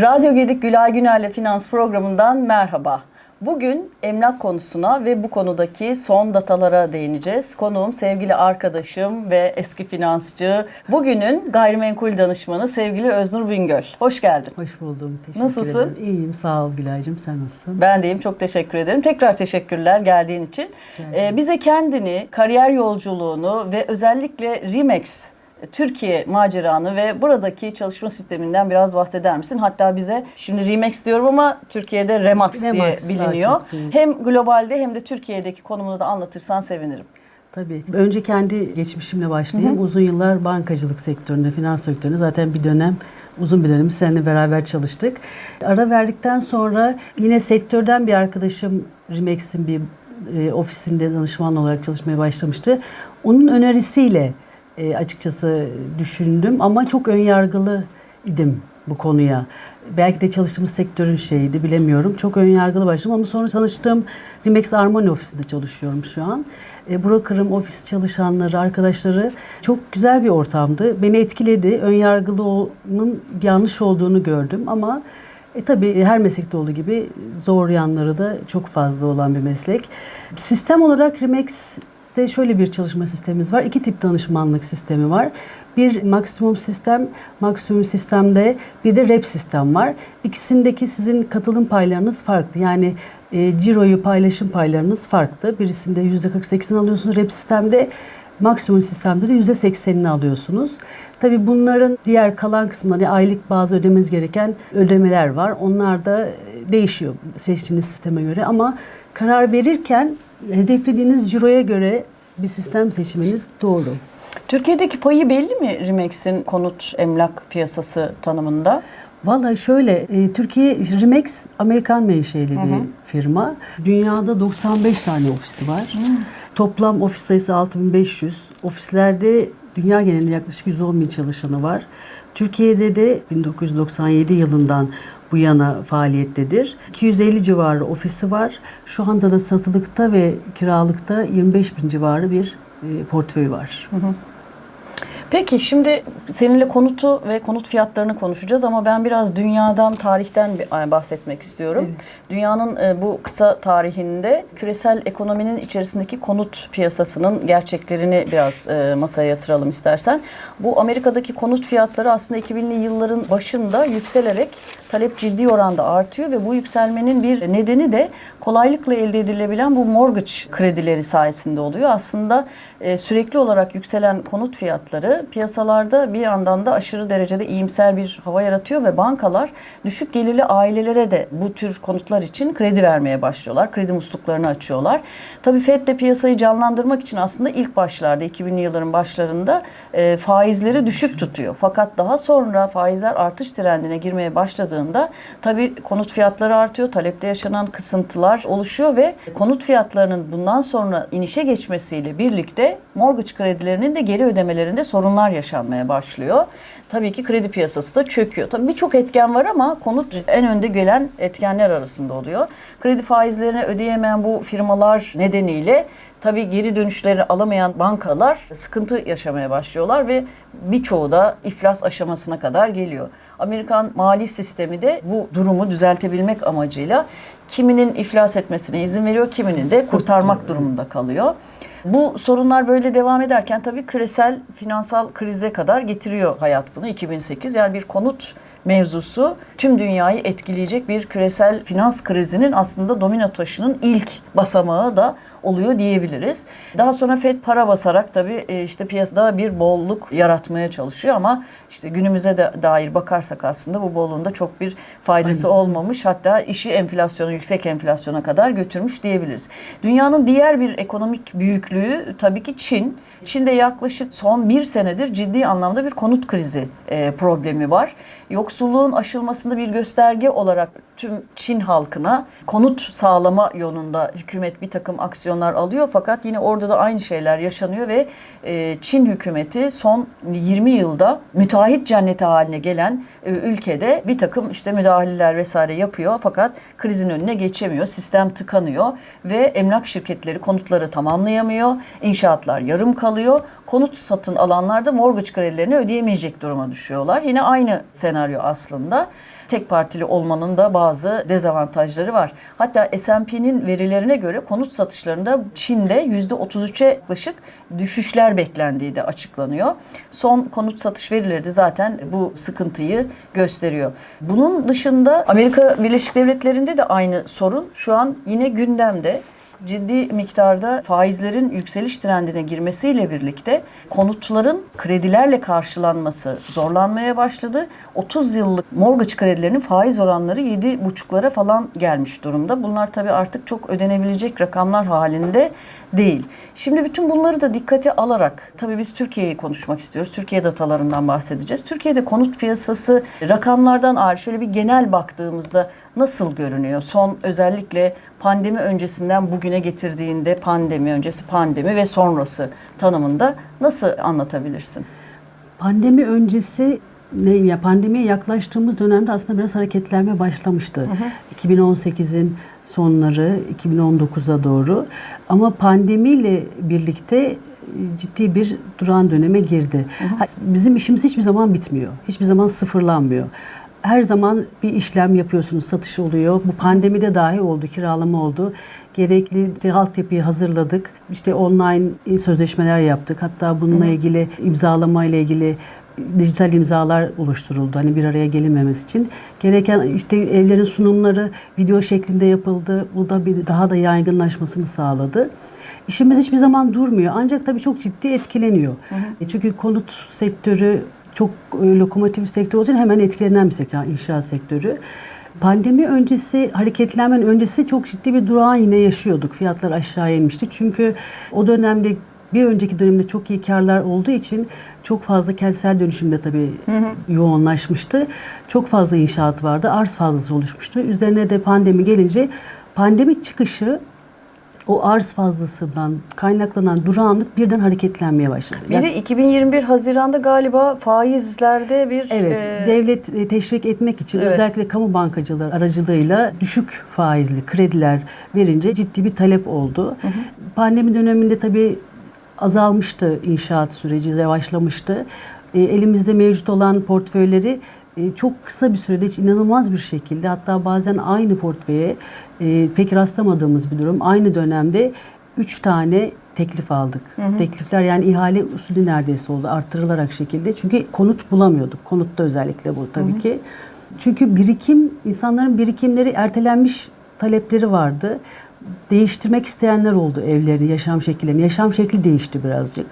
Radyo Gedik Gülay Güner'le Finans programından merhaba. Bugün emlak konusuna ve bu konudaki son datalara değineceğiz. Konuğum sevgili arkadaşım ve eski finansçı, bugünün gayrimenkul danışmanı sevgili Öznur Bingöl. Hoş geldin. Hoş buldum. Teşekkür Nasılsın? ederim. İyiyim. Sağ ol Gülay'cığım. Sen nasılsın? Ben deyim çok teşekkür ederim. Tekrar teşekkürler geldiğin için. Ee, bize kendini, kariyer yolculuğunu ve özellikle Remax Türkiye maceranı ve buradaki çalışma sisteminden biraz bahseder misin? Hatta bize şimdi Remax diyorum ama Türkiye'de Remax, diye Remax daha biliniyor. Hem globalde hem de Türkiye'deki konumunu da anlatırsan sevinirim. Tabii. Önce kendi geçmişimle başlayayım. Uzun yıllar bankacılık sektöründe, finans sektöründe zaten bir dönem uzun bir dönem seninle beraber çalıştık. Ara verdikten sonra yine sektörden bir arkadaşım Remax'in bir e, ofisinde danışman olarak çalışmaya başlamıştı. Onun önerisiyle e, açıkçası düşündüm ama çok önyargılı idim bu konuya. Belki de çalıştığımız sektörün şeyiydi bilemiyorum. Çok önyargılı başladım ama sonra tanıştığım Remax Armoni ofisinde çalışıyorum şu an. E, broker'ım, ofis çalışanları, arkadaşları çok güzel bir ortamdı. Beni etkiledi. Önyargılı olmanın yanlış olduğunu gördüm ama e, tabii her meslekte olduğu gibi zor yanları da çok fazla olan bir meslek. Sistem olarak Remax'te şöyle bir çalışma sistemimiz var. İki tip danışmanlık sistemi var. Bir maksimum sistem, maksimum sistemde bir de rep sistem var. İkisindeki sizin katılım paylarınız farklı. Yani e, ciroyu paylaşım paylarınız farklı. Birisinde %48'ini alıyorsunuz rep sistemde. Maksimum sistemde de %80'ini alıyorsunuz. Tabii bunların diğer kalan kısımları yani aylık bazı ödemeniz gereken ödemeler var. Onlar da e, değişiyor seçtiğiniz sisteme göre ama karar verirken hedeflediğiniz ciroya göre bir sistem seçmeniz doğru. Türkiye'deki payı belli mi Remax'in konut emlak piyasası tanımında? Vallahi şöyle, e, Türkiye Remax Amerikan menşeli bir firma. Dünyada 95 tane ofisi var. Toplam ofis sayısı 6500. Ofislerde dünya genelinde yaklaşık 110 bin çalışanı var. Türkiye'de de 1997 yılından bu yana faaliyettedir. 250 civarı ofisi var. Şu anda da satılıkta ve kiralıkta 25 bin civarı bir e, portföy var. Peki şimdi seninle konutu ve konut fiyatlarını konuşacağız ama ben biraz dünyadan, tarihten bir- bahsetmek istiyorum. Dünyanın e, bu kısa tarihinde küresel ekonominin içerisindeki konut piyasasının gerçeklerini biraz e, masaya yatıralım istersen. Bu Amerika'daki konut fiyatları aslında 2000'li yılların başında yükselerek talep ciddi oranda artıyor ve bu yükselmenin bir nedeni de kolaylıkla elde edilebilen bu mortgage kredileri sayesinde oluyor. Aslında e, sürekli olarak yükselen konut fiyatları piyasalarda bir yandan da aşırı derecede iyimser bir hava yaratıyor ve bankalar düşük gelirli ailelere de bu tür konutlar için kredi vermeye başlıyorlar. Kredi musluklarını açıyorlar. Tabii Fed de piyasayı canlandırmak için aslında ilk başlarda 2000'li yılların başlarında e, faizleri düşük tutuyor. Fakat daha sonra faizler artış trendine girmeye başladığında tabii konut fiyatları artıyor. Talepte yaşanan kısıntılar oluşuyor ve konut fiyatlarının bundan sonra inişe geçmesiyle birlikte mortgage kredilerinin de geri ödemelerinde sorunlar yaşanmaya başlıyor. Tabii ki kredi piyasası da çöküyor. Tabii birçok etken var ama konut en önde gelen etkenler arasında oluyor. Kredi faizlerini ödeyemeyen bu firmalar nedeniyle tabii geri dönüşleri alamayan bankalar sıkıntı yaşamaya başlıyorlar ve birçoğu da iflas aşamasına kadar geliyor. Amerikan mali sistemi de bu durumu düzeltebilmek amacıyla kiminin iflas etmesine izin veriyor, kiminin de kurtarmak durumunda kalıyor. Bu sorunlar böyle devam ederken tabii küresel finansal krize kadar getiriyor hayat bunu 2008. Yani bir konut mevzusu tüm dünyayı etkileyecek bir küresel finans krizinin aslında domino taşının ilk basamağı da oluyor diyebiliriz. Daha sonra Fed para basarak tabii e, işte piyasada bir bolluk yaratmaya çalışıyor ama işte günümüze de dair bakarsak aslında bu bolluğun da çok bir faydası Aynısı. olmamış. Hatta işi enflasyona, yüksek enflasyona kadar götürmüş diyebiliriz. Dünyanın diğer bir ekonomik büyüklüğü tabii ki Çin. Çin'de yaklaşık son bir senedir ciddi anlamda bir konut krizi e, problemi var. Yoksulluğun aşılmasında bir gösterge olarak tüm Çin halkına konut sağlama yolunda hükümet bir takım aksiyonlar alıyor. Fakat yine orada da aynı şeyler yaşanıyor ve e, Çin hükümeti son 20 yılda müteahhit cenneti haline gelen e, ülkede bir takım işte müdahaleler vesaire yapıyor. Fakat krizin önüne geçemiyor. Sistem tıkanıyor ve emlak şirketleri konutları tamamlayamıyor. İnşaatlar yarım kalıyor. Konut satın alanlar da mortgage kredilerini ödeyemeyecek duruma düşüyorlar. Yine aynı senaryo aslında. Tek partili olmanın da bazı dezavantajları var. Hatta S&P'nin verilerine göre konut satışlarında Çin'de %33'e yaklaşık düşüşler beklendiği de açıklanıyor. Son konut satış verileri de zaten bu sıkıntıyı gösteriyor. Bunun dışında Amerika Birleşik Devletleri'nde de aynı sorun şu an yine gündemde ciddi miktarda faizlerin yükseliş trendine girmesiyle birlikte konutların kredilerle karşılanması zorlanmaya başladı. 30 yıllık mortgage kredilerinin faiz oranları 7,5'lara falan gelmiş durumda. Bunlar tabii artık çok ödenebilecek rakamlar halinde değil. Şimdi bütün bunları da dikkate alarak tabii biz Türkiye'yi konuşmak istiyoruz. Türkiye datalarından bahsedeceğiz. Türkiye'de konut piyasası rakamlardan ayrı şöyle bir genel baktığımızda nasıl görünüyor? Son özellikle pandemi öncesinden bugüne getirdiğinde pandemi öncesi pandemi ve sonrası tanımında nasıl anlatabilirsin? Pandemi öncesi ne ya pandemiye yaklaştığımız dönemde aslında biraz hareketlenme başlamıştı. 2018'in sonları 2019'a doğru ama pandemiyle birlikte e, ciddi bir duran döneme girdi. Ha, Bizim işimiz hiçbir zaman bitmiyor. Hiçbir zaman sıfırlanmıyor. Her zaman bir işlem yapıyorsunuz, satış oluyor. Bu pandemide dahi oldu, kiralama oldu. Gerekli altyapıyı hazırladık. İşte online sözleşmeler yaptık. Hatta bununla ilgili imzalama ile ilgili dijital imzalar oluşturuldu. Hani bir araya gelinmemesi için. Gereken işte evlerin sunumları video şeklinde yapıldı. Bu da bir daha da yaygınlaşmasını sağladı. İşimiz hiçbir zaman durmuyor. Ancak tabii çok ciddi etkileniyor. E Çünkü konut sektörü çok e, lokomotif sektör olduğu için hemen etkilenen bir sektör, inşaat sektörü. Pandemi öncesi, hareketlenmenin öncesi çok ciddi bir durağan yine yaşıyorduk. Fiyatlar aşağıya inmişti. Çünkü o dönemde bir önceki dönemde çok iyi karlar olduğu için çok fazla kentsel dönüşümde tabii yoğunlaşmıştı. Çok fazla inşaat vardı. Arz fazlası oluşmuştu. Üzerine de pandemi gelince pandemi çıkışı o arz fazlasından kaynaklanan durağanlık birden hareketlenmeye başladı. Bir de 2021 Haziran'da galiba faizlerde bir Evet, e, devlet e, teşvik etmek için Evet. özellikle kamu bankacıları aracılığıyla düşük faizli krediler verince ciddi bir talep oldu. Pandemi döneminde tabii azalmıştı inşaat süreci, yavaşlamıştı. E, elimizde mevcut olan portföyleri e, çok kısa bir sürede inanılmaz bir şekilde hatta bazen aynı portföye e, pek rastlamadığımız bir durum. Aynı dönemde üç tane teklif aldık. Teklifler yani ihale usulü neredeyse oldu arttırılarak şekilde. Çünkü konut bulamıyorduk. Konutta özellikle bu tabii ki. Çünkü birikim, insanların birikimleri ertelenmiş talepleri vardı. Değiştirmek isteyenler oldu evlerini, yaşam şekillerini. Yaşam şekli değişti birazcık.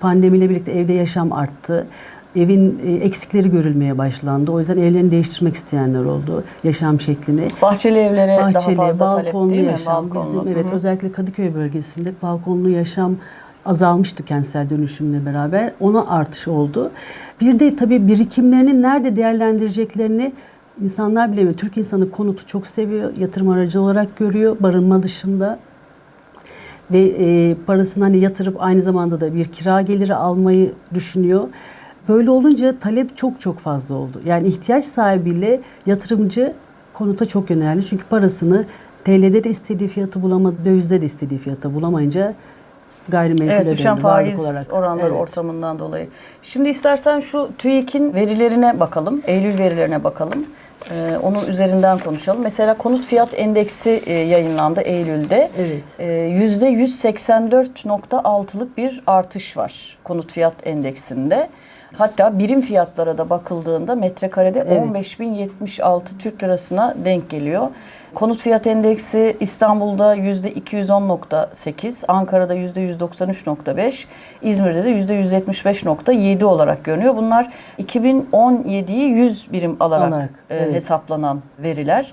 Pandemiyle birlikte evde yaşam arttı. Evin e, eksikleri görülmeye başlandı. O yüzden evlerini değiştirmek isteyenler oldu. Yaşam şeklini. bahçeli evlere daha Bahçeli, fazla talep balkonlu değil mi? yaşam. Balkonlu. Bizim, evet özellikle Kadıköy bölgesinde balkonlu yaşam azalmıştı kentsel dönüşümle beraber. Ona artış oldu. Bir de tabii birikimlerini nerede değerlendireceklerini insanlar bilemiyor. Türk insanı konutu çok seviyor. Yatırım aracı olarak görüyor. Barınma dışında ve e, parasını hani yatırıp aynı zamanda da bir kira geliri almayı düşünüyor. Böyle olunca talep çok çok fazla oldu. Yani ihtiyaç sahibiyle yatırımcı konuta çok yöneldi. Çünkü parasını TL'de de istediği fiyatı bulamadı, dövizde de istediği fiyatı bulamayınca gayrimenkule Evet düşen döndü faiz olarak. oranları Evet. ortamından dolayı. Şimdi istersen şu TÜİK'in verilerine bakalım. Eylül verilerine bakalım. Ee, onun üzerinden konuşalım. Mesela konut fiyat endeksi e, yayınlandı Eylül'de. Evet. Ee, Yüzde 184.6'lık bir artış var konut fiyat endeksinde. Hatta birim fiyatlara da bakıldığında metrekarede Evet. 15.076 Türk lirasına denk geliyor. Konut fiyat endeksi İstanbul'da yüzde 210.8, Ankara'da yüzde 193.5, İzmir'de de yüzde 175.7 olarak görünüyor. Bunlar 2017'yi 100 birim alarak, Alarak, e, evet. hesaplanan veriler.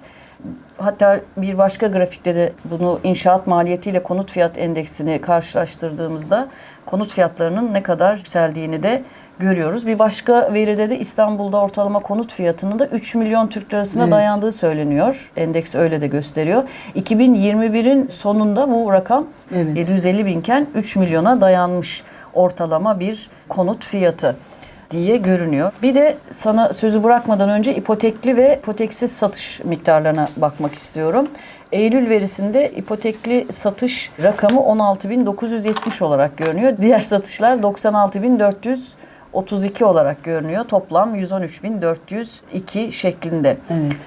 Hatta bir başka grafikte de bunu inşaat maliyetiyle konut fiyat endeksini karşılaştırdığımızda konut fiyatlarının ne kadar yükseldiğini de görüyoruz. Bir başka veride de İstanbul'da ortalama konut fiyatının da 3 milyon Türk lirasına Evet. dayandığı söyleniyor. Endeks öyle de gösteriyor. 2021'in sonunda bu rakam Evet. 750 binken 3 milyona dayanmış ortalama bir konut fiyatı diye görünüyor. Bir de sana sözü bırakmadan önce ipotekli ve ipoteksiz satış miktarlarına bakmak istiyorum. Eylül verisinde ipotekli satış rakamı 16.970 olarak görünüyor. Diğer satışlar 96.432 olarak görünüyor. Toplam 113.402 şeklinde. Evet.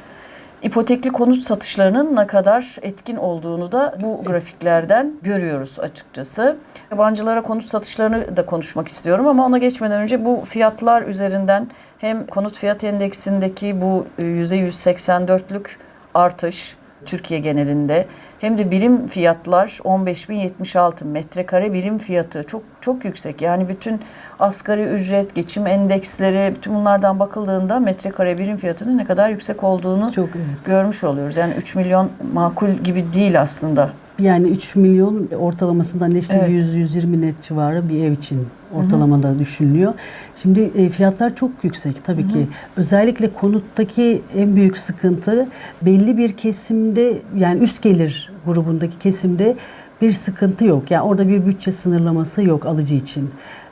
İpotekli konut satışlarının ne kadar etkin olduğunu da bu grafiklerden görüyoruz açıkçası. Yabancılara konut satışlarını da konuşmak istiyorum ama ona geçmeden önce bu fiyatlar üzerinden hem konut fiyat endeksindeki bu e, %184'lük artış Türkiye genelinde hem de birim fiyatlar 15.076 metrekare birim fiyatı çok çok yüksek. Yani bütün asgari ücret, geçim endeksleri bütün bunlardan bakıldığında metrekare birim fiyatının ne kadar yüksek olduğunu Çok evet. görmüş oluyoruz. Yani 3 milyon makul gibi değil aslında. Yani 3 milyon ortalamasından işte Evet. 100-120 net civarı bir ev için ortalamada düşünülüyor. Şimdi e, fiyatlar çok yüksek tabii ki. Özellikle konuttaki en büyük sıkıntı belli bir kesimde yani üst gelir grubundaki kesimde bir sıkıntı yok. Yani orada bir bütçe sınırlaması yok alıcı için.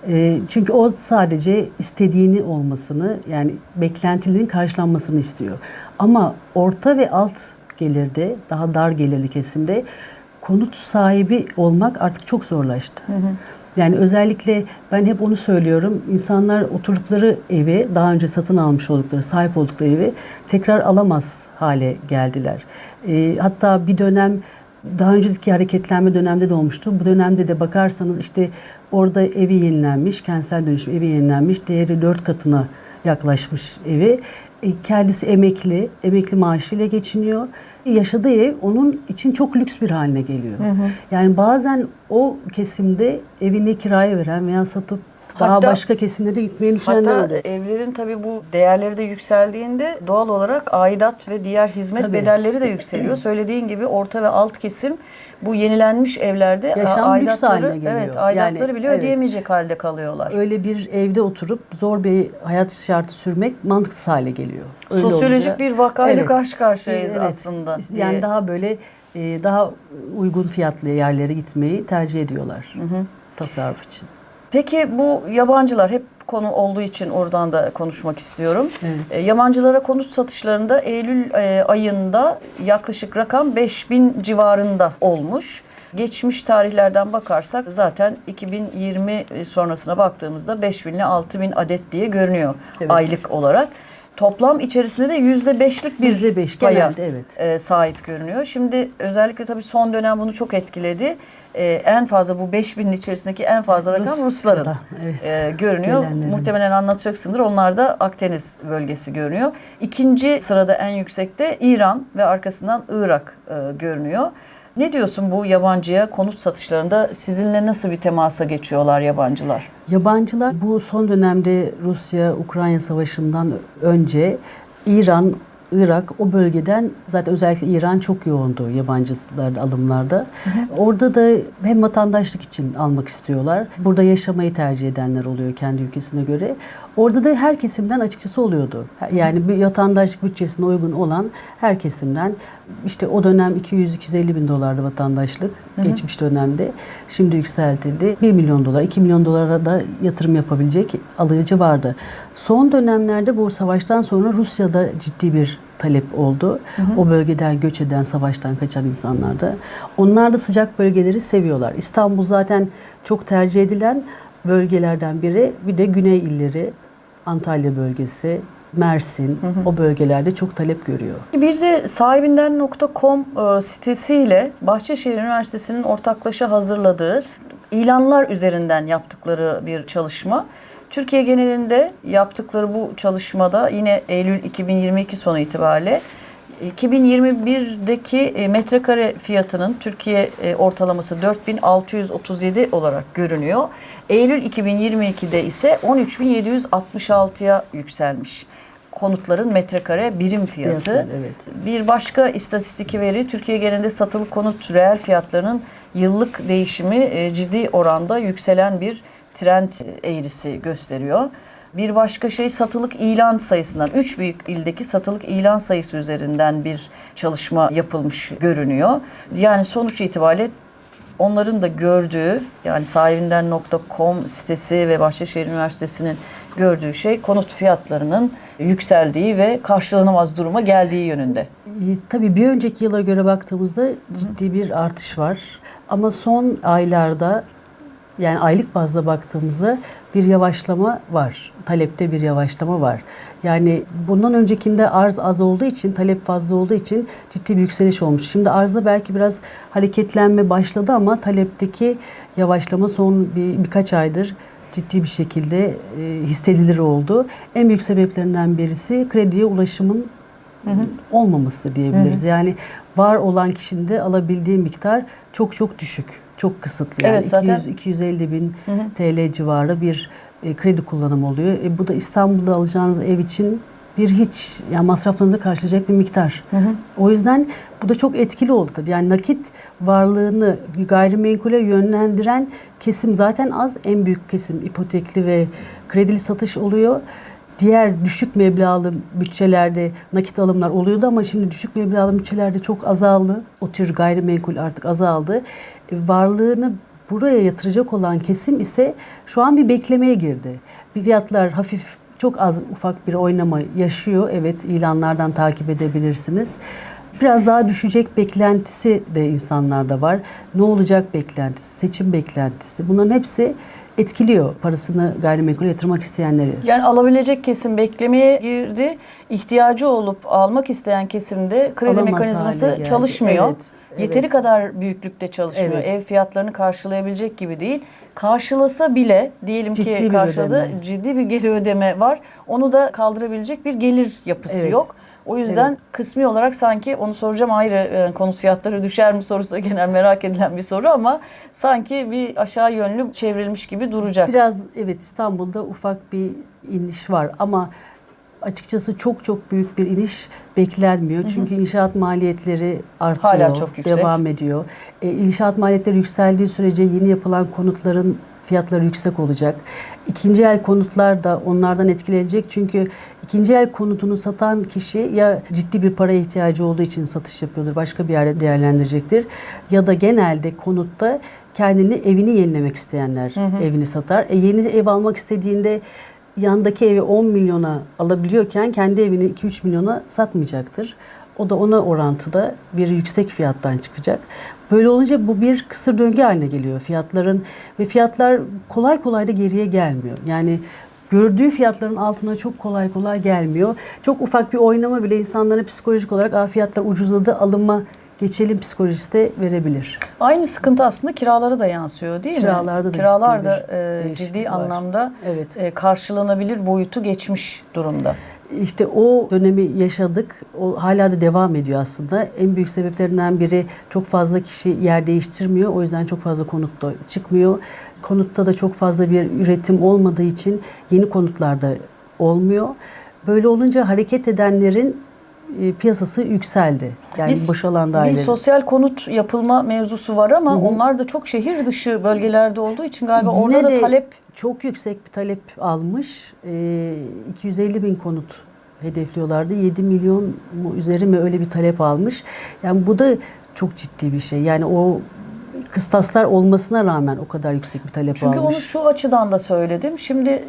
E, çünkü o sadece istediğini olmasını yani beklentilerin karşılanmasını istiyor. Ama orta ve alt gelirde daha dar gelirli kesimde konut sahibi olmak artık çok zorlaştı. Yani özellikle ben hep onu söylüyorum. İnsanlar oturdukları evi, daha önce satın almış oldukları, sahip oldukları evi tekrar alamaz hale geldiler. Ee, hatta bir dönem daha önceki hareketlenme dönemde de olmuştu. Bu dönemde de bakarsanız işte orada evi yenilenmiş, kentsel dönüşüm evi yenilenmiş, değeri dört katına yaklaşmış evi. E, Kendisi emekli, emekli maaşıyla geçiniyor. Yaşadığı ev onun için çok lüks bir haline geliyor. Yani bazen o kesimde evini kiraya veren veya satıp daha Hatta- başka kesimlere gitmeyi düşünenler Hatta evlerin tabii bu değerleri de yükseldiğinde doğal olarak aidat ve diğer hizmet Tabii. bedelleri de yükseliyor. Söylediğin gibi orta ve alt kesim bu yenilenmiş evlerde Yaşam a- lüks haline geliyor. Evet, aidatları Yani, bile evet. ödeyemeyecek halde kalıyorlar. Öyle bir evde oturup zor bir hayat şartı sürmek mantıksız hale geliyor. Öyle Sosyolojik olunca- bir vakayla Evet. karşı karşıyayız Evet. aslında. Yani diye. daha böyle e, daha uygun fiyatlı yerlere gitmeyi tercih ediyorlar. Tasarruf için. Peki bu yabancılar hep konu olduğu için oradan da konuşmak istiyorum. Evet. E, Yabancılara konut satışlarında Eylül e, ayında yaklaşık rakam 5000 civarında olmuş. Geçmiş tarihlerden bakarsak zaten 2020 sonrasına baktığımızda 5000 ile 6000 adet diye görünüyor Evet. aylık olarak. Toplam içerisinde de %5'lik bir %5 paya genelde evet. e, sahip görünüyor. Şimdi özellikle tabii son dönem bunu çok etkiledi. E, en fazla bu 5000'in içerisindeki en fazla rakam Rus- Rusların Evet. e, görünüyor. Gelenlerin. Muhtemelen anlatacaksındır. Onlar da Akdeniz bölgesi görünüyor. İkinci sırada en yüksekte İran ve arkasından Irak e, görünüyor. Ne diyorsun bu yabancıya konut satışlarında sizinle nasıl bir temasa geçiyorlar yabancılar? Yabancılar bu son dönemde Rusya-Ukrayna savaşından önce İran, Irak o bölgeden zaten özellikle İran çok yoğundu yabancılarda alımlarda. Orada da hem vatandaşlık için almak istiyorlar. Burada yaşamayı tercih edenler oluyor kendi ülkesine göre. Orada da her kesimden açıkçası oluyordu. Yani bir vatandaşlık bütçesine uygun olan her kesimden işte o dönem 200-250 bin dolardı vatandaşlık geçmiş dönemde. Şimdi yükseltildi. 1 milyon dolar, 2 milyon dolara da yatırım yapabilecek alıcı vardı. Son dönemlerde bu savaştan sonra Rusya'da ciddi bir talep oldu. O bölgeden göç eden, savaştan kaçan insanlar da. Onlar da sıcak bölgeleri seviyorlar. İstanbul zaten çok tercih edilen bölgelerden biri. Bir de güney illeri, Antalya bölgesi, Mersin o bölgelerde çok talep görüyor. Bir de sahibinden.com e, sitesiyle Bahçeşehir Üniversitesi'nin ortaklaşa hazırladığı ilanlar üzerinden yaptıkları bir çalışma. Türkiye genelinde yaptıkları bu çalışmada yine Eylül 2022 sonu itibariyle 2021'deki e, metrekare fiyatının Türkiye e, ortalaması 4637 olarak görünüyor. Eylül 2022'de ise 13766'ya yükselmiş. Konutların metrekare birim fiyatı. Fiyatlar, evet. Bir başka istatistik veri Türkiye genelinde satılık konut reel fiyatlarının yıllık değişimi e, ciddi oranda yükselen bir trend eğrisi gösteriyor. Bir başka şey satılık ilan sayısından, üç büyük ildeki satılık ilan sayısı üzerinden bir çalışma yapılmış görünüyor. Yani sonuç itibariyle onların da gördüğü yani sahibinden.com sitesi ve Bahçeşehir Üniversitesi'nin gördüğü şey konut fiyatlarının yükseldiği ve karşılanamaz duruma geldiği yönünde. E, Tabii bir önceki yıla göre baktığımızda ciddi bir artış var. Ama son aylarda yani aylık bazda baktığımızda bir yavaşlama var. Talepte bir yavaşlama var. Yani bundan öncekinde arz az olduğu için, talep fazla olduğu için ciddi bir yükseliş olmuş. Şimdi arzda belki biraz hareketlenme başladı ama talepteki yavaşlama son bir, birkaç aydır ciddi bir şekilde e, hissedilir oldu. En büyük sebeplerinden birisi krediye ulaşımın olmaması diyebiliriz. Yani var olan kişinin de alabildiği miktar çok çok düşük, çok kısıtlı. Yani Evet, zaten- 200-250 bin TL civarı bir e, kredi kullanımı oluyor. E, bu da İstanbul'da alacağınız ev için bir hiç yani masraflarınızı karşılayacak bir miktar. O yüzden bu da çok etkili oldu tabii. Yani nakit varlığını gayrimenkule yönlendiren kesim zaten az. En büyük kesim ipotekli ve kredili satış oluyor. Diğer düşük meblağlı bütçelerde nakit alımlar oluyordu ama şimdi düşük meblağlı bütçelerde çok azaldı. O tür gayrimenkul artık azaldı. Varlığını buraya yatıracak olan kesim ise şu an bir beklemeye girdi. Fiyatlar hafif çok az ufak bir oynama yaşıyor. Evet ilanlardan takip edebilirsiniz. Biraz daha düşecek beklentisi de insanlarda var. Ne olacak beklentisi, seçim beklentisi. Bunların hepsi etkiliyor parasını gayrimenkule yatırmak isteyenleri. Yani alabilecek kesim beklemeye girdi. İhtiyacı olup almak isteyen kesimde kredi Alamaz mekanizması çalışmıyor. Evet. Yeteri kadar büyüklükte çalışmıyor. Evet. Ev fiyatlarını karşılayabilecek gibi değil. Karşılasa bile diyelim Ciddi ki karşıladı ödeme. ciddi bir geri ödeme var. Onu da kaldırabilecek bir gelir yapısı Evet. yok. O yüzden Evet. kısmi olarak sanki onu soracağım ayrı e, konut fiyatları düşer mi sorusu da genel merak edilen bir soru ama sanki bir aşağı yönlü çevrilmiş gibi duracak. Biraz evet İstanbul'da ufak bir iniş var ama açıkçası çok çok büyük bir iniş beklenmiyor. Çünkü inşaat maliyetleri artıyor, Hala çok yüksek. devam ediyor. E, inşaat maliyetleri yükseldiği sürece yeni yapılan konutların fiyatları yüksek olacak. İkinci el konutlar da onlardan etkilenecek. Çünkü ikinci el konutunu satan kişi ya ciddi bir para ihtiyacı olduğu için satış yapıyordur, başka bir yerde değerlendirecektir. Ya da genelde konutta kendini evini yenilemek isteyenler evini satar. E, yeni ev almak istediğinde yandaki evi 10 milyona alabiliyorken kendi evini 2-3 milyona satmayacaktır. O da ona orantıda bir yüksek fiyattan çıkacak. Böyle olunca bu bir kısır döngü haline geliyor fiyatların ve fiyatlar kolay kolay da geriye gelmiyor. Yani gördüğü fiyatların altına çok kolay kolay gelmiyor. Çok ufak bir oynama bile insanlara psikolojik olarak fiyatlar ucuzladı alınma geçelim psikolojisi de verebilir. Aynı sıkıntı aslında kiralara da yansıyor değil Kiralarda mi? da Kiralar da e, ciddi var. anlamda Evet. e, karşılanabilir boyutu geçmiş durumda. İşte o dönemi yaşadık. O hala da devam ediyor aslında. En büyük sebeplerinden biri çok fazla kişi yer değiştirmiyor. O yüzden çok fazla konut da çıkmıyor. Konutta da çok fazla bir üretim olmadığı için yeni konutlar da olmuyor. Böyle olunca hareket edenlerin e, piyasası yükseldi. Yani Biz- boşalan Bir dairelerin. sosyal konut yapılma mevzusu var ama onlar da çok şehir dışı bölgelerde olduğu için galiba Yine orada da talep çok yüksek bir talep almış. Ee, 250 bin konut hedefliyorlardı. 7 milyon mu üzeri mi öyle bir talep almış. Yani bu da çok ciddi bir şey. Yani o kıstaslar olmasına rağmen o kadar yüksek bir talep Çünkü almış. onu şu açıdan da söyledim. Şimdi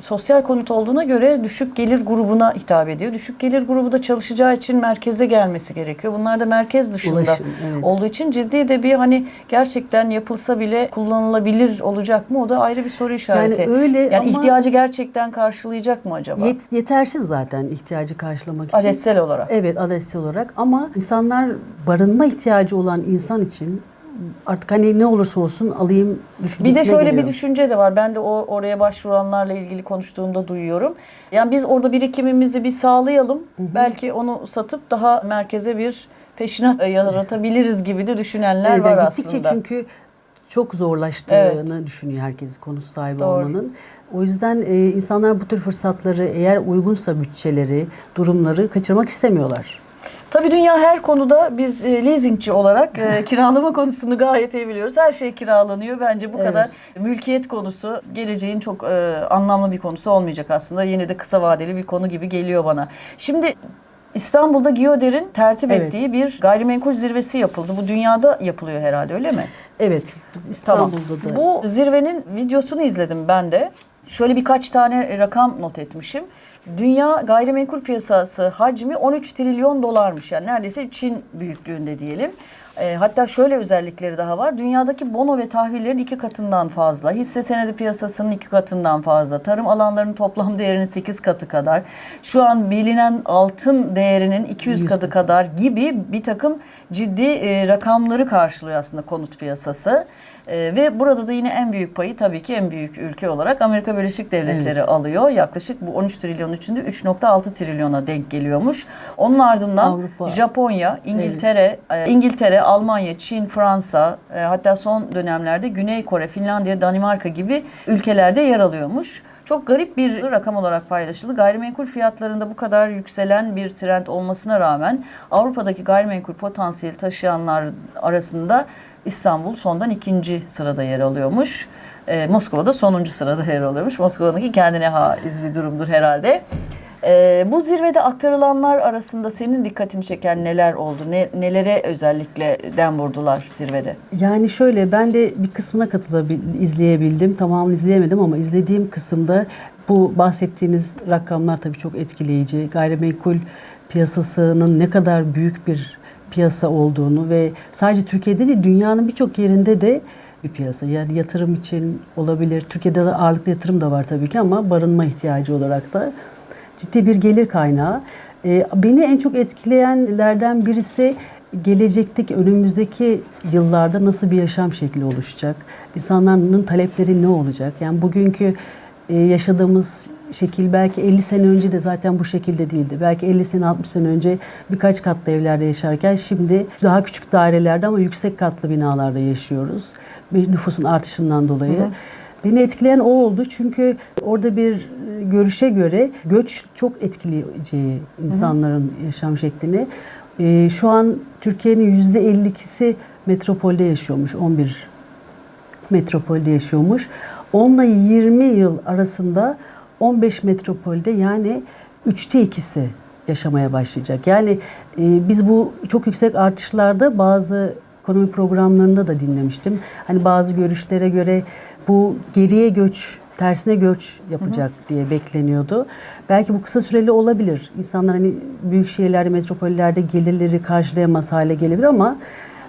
sosyal konut olduğuna göre düşük gelir grubuna hitap ediyor. Düşük gelir grubu da çalışacağı için merkeze gelmesi gerekiyor. Bunlar da merkez dışında Ulaşım, evet. olduğu için ciddi de bir hani gerçekten yapılsa bile kullanılabilir olacak mı? O da ayrı bir soru işareti. Yani öyle yani ihtiyacı gerçekten karşılayacak mı acaba? Yet- yetersiz zaten ihtiyacı karşılamak için. Adetsel olarak. Evet adetsel olarak ama insanlar barınma ihtiyacı olan insan için artık hani ne olursa olsun alayım Bir düşüncesine de şöyle geliyor. bir düşünce de var. Ben de o oraya başvuranlarla ilgili konuştuğumda duyuyorum. Yani biz orada birikimimizi bir sağlayalım. Belki onu satıp daha merkeze bir peşinat yaratabiliriz gibi de düşünenler Evet, var yani gittikçe aslında. çünkü çok zorlaştığını düşünüyor herkes konut sahibi Doğru. olmanın. O yüzden e, insanlar bu tür fırsatları eğer uygunsa bütçeleri, durumları kaçırmak istemiyorlar. Tabii dünya her konuda biz e, leasingçi olarak e, kiralama konusunu gayet iyi biliyoruz. Her şey kiralanıyor. Bence bu Evet. kadar mülkiyet konusu geleceğin çok e, anlamlı bir konusu olmayacak aslında. Yine de kısa vadeli bir konu gibi geliyor bana. Şimdi İstanbul'da Giyoder'in tertip Evet. ettiği bir gayrimenkul zirvesi yapıldı. Bu dünyada yapılıyor herhalde öyle mi? Evet. Biz Tamam. İstanbul'da da. Bu zirvenin videosunu izledim ben de. Şöyle birkaç tane rakam not etmişim. Dünya gayrimenkul piyasası hacmi 13 trilyon dolarmış. Yani neredeyse Çin büyüklüğünde diyelim. E, hatta şöyle özellikleri daha var. Dünyadaki bono ve tahvillerin iki katından fazla. Hisse senedi piyasasının iki katından fazla. Tarım alanlarının toplam değerinin 8 katı kadar. Şu an bilinen altın değerinin 200 100 katı kadar gibi bir takım ciddi e, rakamları karşılıyor aslında konut piyasası. E, ve burada da yine en büyük payı tabii ki en büyük ülke olarak Amerika Birleşik Devletleri Evet. alıyor. Yaklaşık bu 13 trilyonun içinde 3.6 trilyona denk geliyormuş. Onun ardından Avrupa. Japonya, İngiltere, e, İngiltere, Almanya, Çin, Fransa, e, hatta son dönemlerde Güney Kore, Finlandiya, Danimarka gibi ülkelerde yer alıyormuş. Çok garip bir rakam olarak paylaşıldı. Gayrimenkul fiyatlarında bu kadar yükselen bir trend olmasına rağmen Avrupa'daki gayrimenkul potansiyeli taşıyanlar arasında İstanbul sondan ikinci sırada yer alıyormuş. Ee, Moskova'da sonuncu sırada yer alıyormuş. Moskova'nınki kendine haiz bir durumdur herhalde. Ee, bu zirvede aktarılanlar arasında senin dikkatini çeken neler oldu? Ne, nelere özellikle dem vurdular zirvede? Yani şöyle ben de bir kısmına katılabil, izleyebildim. Tamamını izleyemedim ama izlediğim kısımda bu bahsettiğiniz rakamlar tabii çok etkileyici. Gayrimenkul piyasasının ne kadar büyük bir piyasa olduğunu ve sadece Türkiye'de değil dünyanın birçok yerinde de bir piyasa. Yani yatırım için olabilir. Türkiye'de de ağırlıklı yatırım da var tabii ki ama barınma ihtiyacı olarak da ciddi bir gelir kaynağı. Ee, beni en çok etkileyenlerden birisi gelecekteki, önümüzdeki yıllarda nasıl bir yaşam şekli oluşacak? İnsanların talepleri ne olacak? Yani bugünkü e, yaşadığımız şekil belki 50 sene önce de zaten bu şekilde değildi. Belki 50 sene 60 sene önce birkaç katlı evlerde yaşarken şimdi daha küçük dairelerde ama yüksek katlı binalarda yaşıyoruz. Nüfusun artışından dolayı. Beni etkileyen o oldu çünkü orada bir e, görüşe göre göç çok etkileyeceği insanların yaşam şeklini. E, şu an Türkiye'nin yüzde 52'si metropolde yaşıyormuş, 11 metropolde yaşıyormuş. Onunla 20 yıl arasında 15 metropolde yani üçte ikisi yaşamaya başlayacak. Yani e, biz bu çok yüksek artışlarda bazı ekonomi programlarında da dinlemiştim. Hani bazı görüşlere göre bu geriye göç, tersine göç yapacak diye bekleniyordu. Belki bu kısa süreli olabilir. İnsanlar hani büyük şehirlerde, metropollerde gelirleri karşılayamaz hale gelebilir ama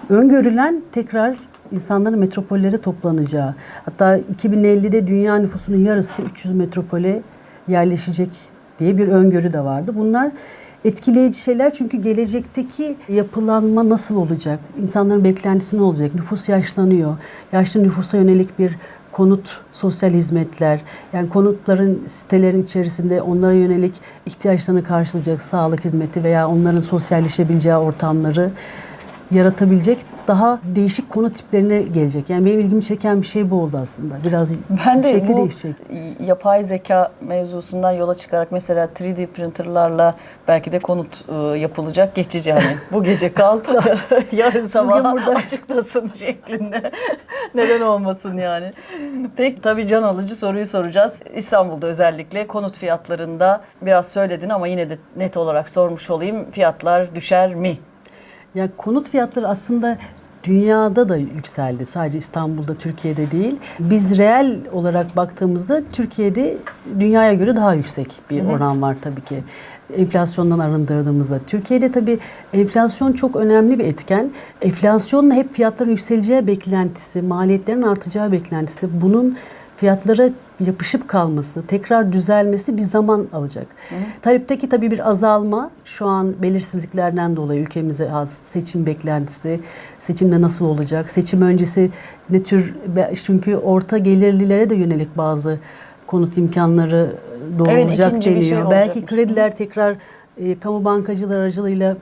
öngörülen tekrar insanların metropollere toplanacağı. Hatta 2050'de dünya nüfusunun yarısı 300 metropole yerleşecek diye bir öngörü de vardı. Bunlar etkileyici şeyler çünkü gelecekteki yapılanma nasıl olacak? İnsanların beklentisi ne olacak? Nüfus yaşlanıyor. Yaşlı nüfusa yönelik bir konut, sosyal hizmetler, yani konutların sitelerin içerisinde onlara yönelik ihtiyaçlarını karşılayacak sağlık hizmeti veya onların sosyalleşebileceği ortamları yaratabilecek daha değişik konut tiplerine gelecek. Yani benim ilgimi çeken bir şey bu oldu aslında. Biraz Ben de şekli bu değişecek. yapay zeka mevzusundan yola çıkarak mesela 3D printerlarla belki de konut e, yapılacak geçici hani bu gece kalk yarın sabah burada. açıklasın şeklinde. Neden olmasın yani. Pek tabii can alıcı soruyu soracağız. İstanbul'da özellikle konut fiyatlarında biraz söyledin ama yine de net olarak sormuş olayım. Fiyatlar düşer mi? Ya konut fiyatları aslında dünyada da yükseldi. Sadece İstanbul'da, Türkiye'de değil. Biz reel olarak baktığımızda Türkiye'de dünyaya göre daha yüksek bir oran var tabii ki. Enflasyondan arındırdığımızda. Türkiye'de tabii enflasyon çok önemli bir etken. Enflasyonla hep fiyatların yükseleceği beklentisi, maliyetlerin artacağı beklentisi. Bunun fiyatlara yapışıp kalması, tekrar düzelmesi bir zaman alacak. Talepteki tabii bir azalma şu an belirsizliklerden dolayı ülkemize az seçim beklentisi, seçimde nasıl olacak, seçim öncesi ne tür çünkü orta gelirlilere de yönelik bazı konut imkanları ikinci bir şey deniyor. Belki olacakmış. krediler tekrar e, kamu bankacılar aracılığıyla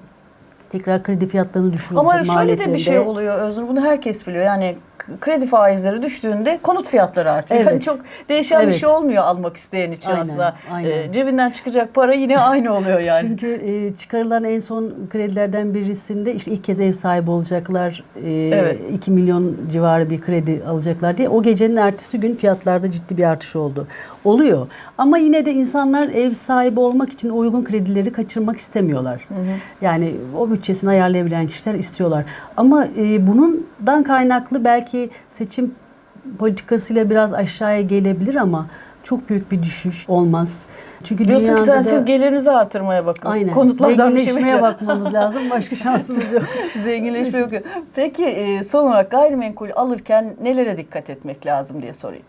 tekrar kredi fiyatlarını düşürecek Ama şöyle de bir şey oluyor Özgür. Bunu herkes biliyor. Yani kredi faizleri düştüğünde konut fiyatları artıyor. Evet. Yani çok değişen bir Evet. şey olmuyor almak isteyen için Aynen, aslında. aynen. E, cebinden çıkacak para yine aynı oluyor yani. Çünkü e, çıkarılan en son kredilerden birisinde işte ilk kez ev sahibi olacaklar. E, Evet. 2 milyon civarı bir kredi alacaklar diye. O gecenin ertesi gün fiyatlarda ciddi bir artış oldu. Oluyor. Ama yine de insanlar ev sahibi olmak için uygun kredileri kaçırmak istemiyorlar. Yani o bütçesini ayarlayabilen kişiler istiyorlar. Ama e, bundan kaynaklı belki seçim politikasıyla biraz aşağıya gelebilir ama çok büyük bir düşüş olmaz. Çünkü Diyorsun ki sen da- siz gelirinizi artırmaya bakın. Aynen. Konutlardan bir şey Zenginleşmeye bakmamız lazım. Başka şansımız yok. Zenginleşme yok. Peki e, son olarak gayrimenkul alırken nelere dikkat etmek lazım diye sorayım.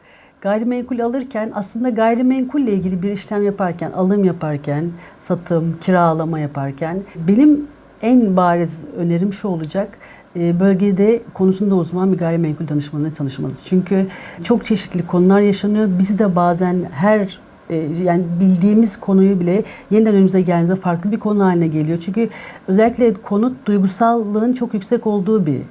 Gayrimenkul alırken aslında gayrimenkulle ilgili bir işlem yaparken, alım yaparken, satım, kiralama yaparken benim en bariz önerim şu olacak. e, Bölgede konusunda uzman bir gayrimenkul danışmanıyla tanışmanız. Çünkü çok çeşitli konular yaşanıyor. Biz de bazen her e, yani bildiğimiz konuyu bile yeniden önümüze geldiğinde farklı bir konu haline geliyor. Çünkü özellikle konut duygusallığın çok yüksek olduğu bir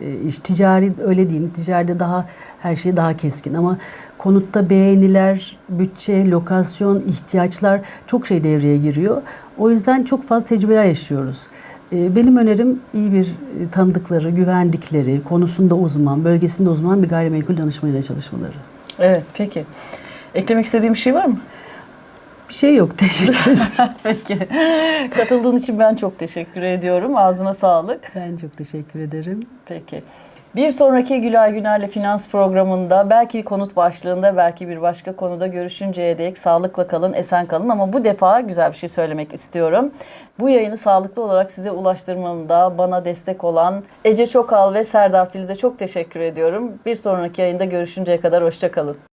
e, iş. Ticari öyle değil. Ticaride daha her şey daha keskin ama konutta beğeniler, bütçe, lokasyon, ihtiyaçlar çok şey devreye giriyor. O yüzden çok fazla tecrübeler yaşıyoruz. E, Benim önerim iyi bir e, tanıdıkları, güvendikleri, konusunda uzman, bölgesinde uzman bir gayrimenkul danışmanıyla çalışmaları. Evet peki. Eklemek istediğim bir şey var mı? Bir şey yok. Teşekkür ederim. Peki. Katıldığın için ben çok teşekkür ediyorum. Ağzına sağlık. ben çok teşekkür ederim. Peki. Bir sonraki Gülay Güner'le finans programında belki konut başlığında belki bir başka konuda görüşünceye dek sağlıkla kalın, esen kalın ama bu defa güzel bir şey söylemek istiyorum. Bu yayını sağlıklı olarak size ulaştırmamda bana destek olan Ece Çokal ve Serdar Filiz'e çok teşekkür ediyorum. Bir sonraki yayında görüşünceye kadar hoşçakalın.